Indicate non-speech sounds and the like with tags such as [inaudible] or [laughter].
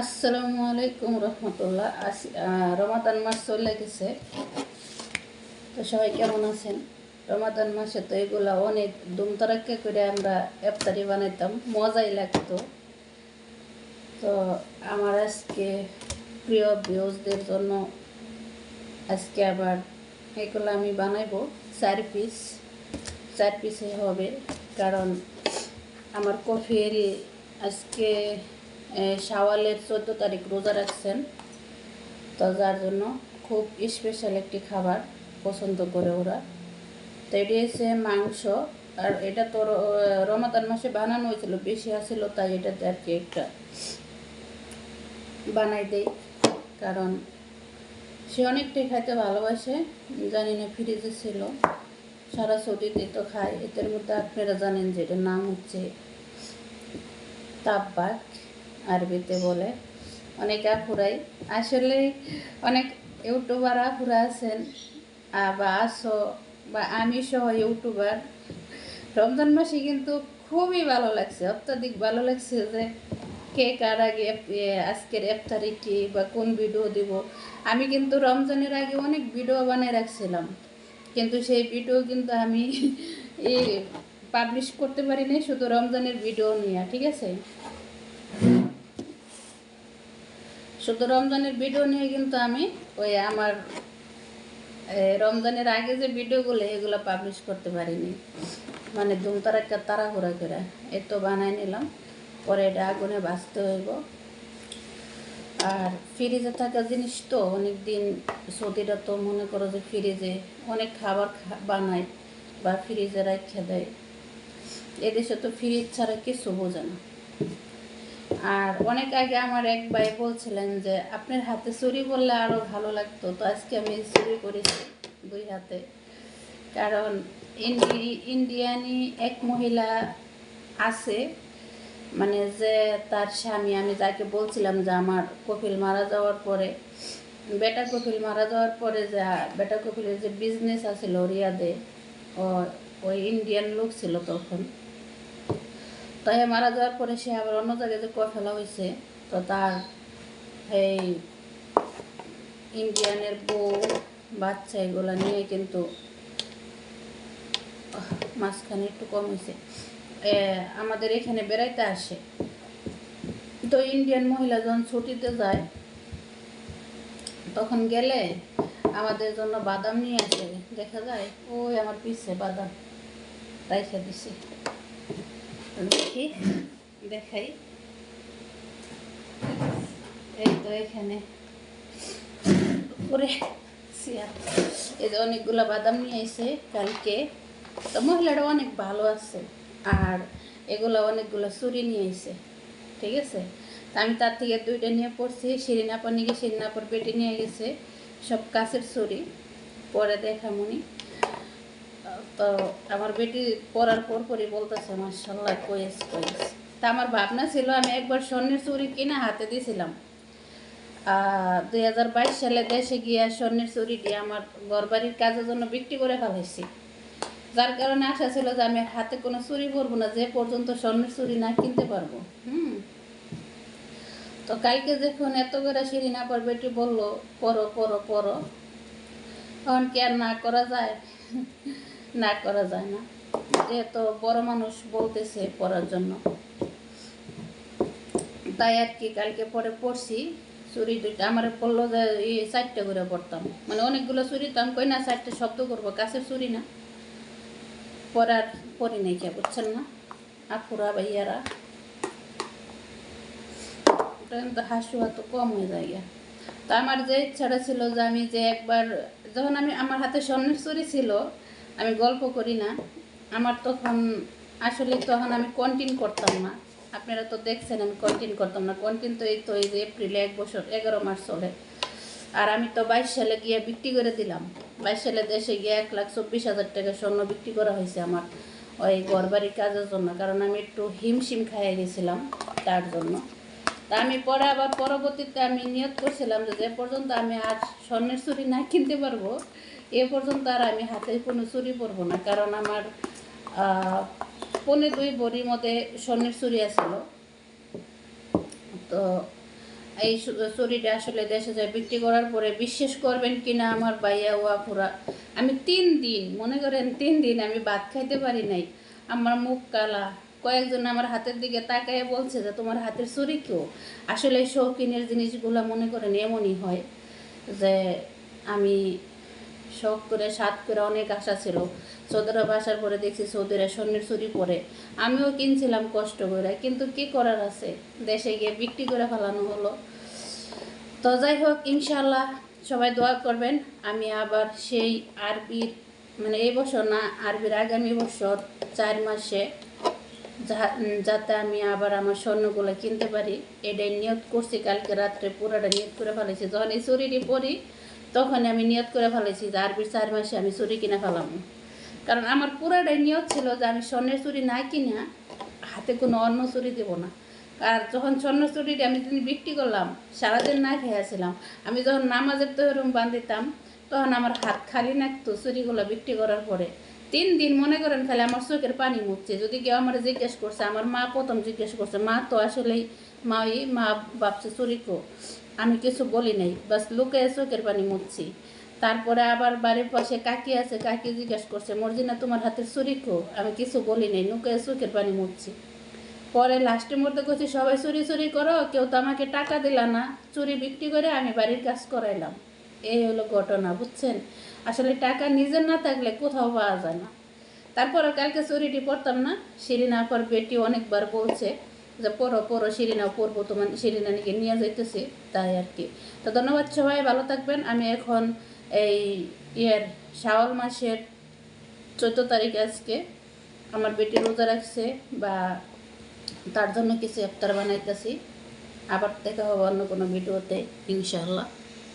আসসালামু আলাইকুম রহমতুল্লাহ। রমাদান মাস চলে গেছে। তো সবাই কেমন আছেন? রমাদান মাসে তো এগুলা অনেক দুমতারাক্কা করে আমরা ইফতারি বানাইতাম, মজাই লাগতো। তো আমার আজকে প্রিয় ভিউজদের জন্য আজকে আবার এগুলো আমি বানাইবো, চার পিস। চার পিসে হবে, কারণ আমার কফির আজকে শাওয়ালের চোদ্দ তারিখ রোজা রাখছেন। তো যার জন্য খুব স্পেশাল একটি খাবার পছন্দ করে ওরা। তো এটি হচ্ছে মাংস। আর এটা তো রমাদান মাসে বানানো হয়েছিল, বেশি আসছিল তাই এটাতে আর কি একটা বানাই দেই। কারণ সে অনেকটাই খাইতে ভালোবাসে। জানি না ফ্রিজে ছিল। সারা ছুটিতে তো খায়। এদের মধ্যে আপনারা জানেন যে এটার নাম হচ্ছে তাপবাক। আরবিতে বলে। অনেক আপুরাই। আসলে অনেক ইউটিউবার আপুরা আছেন বা আসো বা আমি সহ ইউটিউবার। রমজান মাসে কিন্তু খুবই ভালো লাগছে, অত্যাধিক ভালো লাগছে যে কে কার আগে আজকের ইফতারি কি বা কোন ভিডিও দিব। আমি কিন্তু রমজানের আগে অনেক ভিডিও বানিয়ে রাখছিলাম, কিন্তু সেই ভিডিও কিন্তু আমি [laughs] পাবলিশ করতে পারিনি শুধু রমজানের ভিডিও নিয়ে, ঠিক আছে? শুধু রমজানের ভিডিও নিয়ে কিন্তু আমি ওই আমার রমজানের আগে যে ভিডিওগুলো এগুলো পাবলিশ করতে পারিনি। মানে দুমতার একটা তাড়াহুড়া করে। এ তো বানাই নিলাম, পরে এটা আগুনে বাঁচতে হইব। আর ফ্রিজে থাকা জিনিস তো অনেক দিন সৌদিরা তো মনে করো যে ফ্রিজে অনেক খাবার বানায় বা ফ্রিজে রাখা দেয়। এদেশে তো ফ্রিজ ছাড়া কিছু বোঝে না। আর অনেক আগে আমার এক ভাই বলছিলেন যে, আপনার হাতে চুরি বললে আরও ভালো লাগতো। তো আজকে আমি চুরি করেছি দুই হাতে। কারণ ইন্ডি, ইন্ডিয়ানি এক মহিলা আছে মানে যে তার স্বামী, আমি যাকে বলছিলাম যে আমার কপিল মারা যাওয়ার পরে, বেটা কপিল মারা যাওয়ার পরে যে, বেটা কপিলের যে বিজনেস আছিল রিয়াদে, ও, ওই ইন্ডিয়ান লোক ছিল তখন। তাই মারা যাওয়ার পরে সে আবার অন্য জায়গায় যে কর ফেলা হয়েছে তো তার এই ইন্ডিয়ানের বউ, বাচ্চা এগুলা নিয়ে কিন্তু মাঝখানে একটু কম হয়েছে আমাদের এখানে বেড়াইতে আসে। তো ইন্ডিয়ান মহিলা যখন ছুটিতে যায়, তখন গেলে আমাদের জন্য বাদাম নিয়ে আসে। দেখা যায়, ওই আমার পিছে বাদাম, রাইখে দিছে। দেখি, দেখাই। এই তো এখানে। চেয়ার এই যে অনেকগুলো বাদাম নিয়ে এসে কালকে। তো মহিলাটা অনেক ভালো আছে, আর এগুলো অনেকগুলো চুরি নিয়ে এসে ঠিক আছে? তা আমি তার থেকে দুইটা নিয়ে পড়ছি শিরিনাপা নিয়ে গিয়ে শিরিনাপার পেটে নিয়ে গেছে, সব কাছের চুরি পরে দেখামুনি। তো আমার বেটি পড়ার পর পরই বলতেছে মার্শাল্লাহ কয়েস কয়েস তা আমার ভাবনা ছিল, আমি একবার স্বর্ণের চুরি কিনে হাতে দিয়েছিলাম দুই হাজার বাইশ সালে দেশে গিয়া স্বর্ণের চুরিটি আমার ঘরবাড়ির কাজের জন্য বিক্রি করে ফেলাইছি। যার কারণে আশা ছিল যে আমি হাতে কোনো চুরি করব না, যে পর্যন্ত স্বর্ণের চুরি না কিনতে পারব। হুম। তো কালকে যখন এত করে সিঁড়ি না আবার বেটি বলল, পড়ো পড়ো পড়ো। তখন কি আর না করা যায়? না করা যায় না। যেহেতু বড় মানুষ বলতেছে পড়ার জন্য। তাই আর কি কালকে পরে পড়ছি চুরি দুইটা। আমার পড়ল যে এই চারটে করে পড়তাম। মানে অনেকগুলো চুরি তো আমি কই না, চারটে শব্দ করব কাছে চুরি না। পড়ার পড়ি নাই কে, বুঝছেন না? আপুরা, ভাইয়ারা। কিন্তু হাসুয়া তো কম হয়ে যায় গিয়া। তা আমার যে ইচ্ছাটা ছিল যে আমি যে একবার, যখন আমি আমার হাতে স্বর্ণের চুরি ছিল আমি গল্প করি না। আমার তখন, আসলে তখন আমি কন্টিনিউ করতাম না। আপনারা তো দেখছেন আমি কন্টিনিউ করতাম না। কন্টিনিউ তো এই তো এই যে এপ্রিলে এক বছর, এগারো মাস চলে। আর আমি তো বাইশ সালে গিয়ে বিক্রি করে দিলাম। বাইশ সালে দেশে গিয়ে এক লাখ চব্বিশ হাজার টাকা স্বর্ণ বিক্রি করা হয়েছে আমার ওই ঘরবাড়ির কাজের জন্য। কারণ আমি একটু হিমশিম খাইয়ে গেছিলাম তার জন্য। তা আমি পরে আবার পরবর্তীতে আমি নিয়ত করছিলাম যে যে পর্যন্ত আমি আর স্বর্ণের চুরি না কিনতে পারব এ পর্যন্ত আর আমি হাতে কোনো চুরি পরবো না, কারণ আমার পৌনে দুই বড়ির মধ্যে স্বর্ণের চুরি আছিল। তো এই চুরিটা আসলে দেশে যায় বিক্রি করার পরে বিশ্বাস করবেন কিনা আমার বাইয়া ওয়া পুরা আমি তিন দিন, মনে করেন তিন দিন আমি ভাত খাইতে পারি নাই। আমার মুখ কালা, কয়েকজন আমার হাতের দিকে তাকায় বলছে যে, তোমার হাতের চুরি কেউ আসলে শৌখিনের জিনিসগুলো মনে করেন এমনই হয় যে, আমি শখ করে সাত করে অনেক আশা ছিল। সৌদিরা আসার পরে দেখছি সৌদিরা স্বর্ণের চুরি পরে। আমিও কিনছিলাম কষ্ট করে, কিন্তু কি করার আছে? দেশে গিয়ে বিক্রি করে ফেলানো হলো। তো যাই হোক ইনশাল্লাহ সবাই দোয়া করবেন, আমি আবার সেই আরবির মানে এই বছর না, আরবির আগামী বছর চার মাসে যাতে আমি আবার আমার স্বর্ণগুলো কিনতে পারি, এটাই নিয়ত করছি। কালকে রাত্রে পুরোটা নিয়ত করে ফেলেছি। যখন এই চুরিটি পরি তখন আমি নিয়ত করে ফেলেছি যে আরবির চার মাসে আমি চুরি কিনে ফেলাম। কারণ আমার পুরাটাই নিয়ত ছিল যে আমি স্বর্ণের চুরি না কিনা হাতে কোনো অন্য চুরি দেবো না। আর যখন স্বর্ণ চুরিটি আমি যেদিন বিক্রি করলাম, সারাদিন না খেয়েছিলাম, আমি যখন নামাজের তহরুম বান্ধিতাম, তখন আমার হাত খালি নাকতো চুরিগুলো বিক্রি করার পরে। তিন দিন মনে করেন খালি আমার চোখের পানি মুখছে যদি কেউ আমার জিজ্ঞেস করছে, আমার মা প্রথম জিজ্ঞেস করছে, মা, তো আসলেই মা ওই মা ভাবছে চুরি কো? আমি কিছু বলি নাই। বাস লুকে চোখের পানি মুছছি। তারপরে আবার বাড়ির পাশে কাকি আছে, কাকি জিজ্ঞেস করছে, মর্জিনা, তোমার হাতের চুরি খো। আমি কিছু বলি নাই, লুকে চোখের পানি মুছছি। পরে লাস্টের মধ্যে করছি সবাই চুরি চুরি করো, কেউ তো আমাকে টাকা দিলা না। চুরি বিক্রি করে আমি বাড়ির কাজ করাইলাম। এই হলো ঘটনা, বুঝছেন? আসলে টাকা নিজের না থাকলে কোথাও পাওয়া যায় না। তারপরে কালকে চুরিটি পড়তাম না। শিরিনা পর বেটি অনেকবার বলছে যে পড়ো শিরিনা পড়ব তোমার শিরিনা নিয়ে যাইতেছি, তাই আর কি। তো ধন্যবাদ সবাই, ভালো থাকবেন। আমি এখন এই ইয়ের শাওয়াল মাসের চোদ্দ তারিখ আজকে আমার বেটি রোজা রাখছে বা তার জন্য কিছু ইফতার বানাইতেছি। আবার দেখা হবে অন্য কোনো ভিডিওতে, ইনশাআল্লাহ।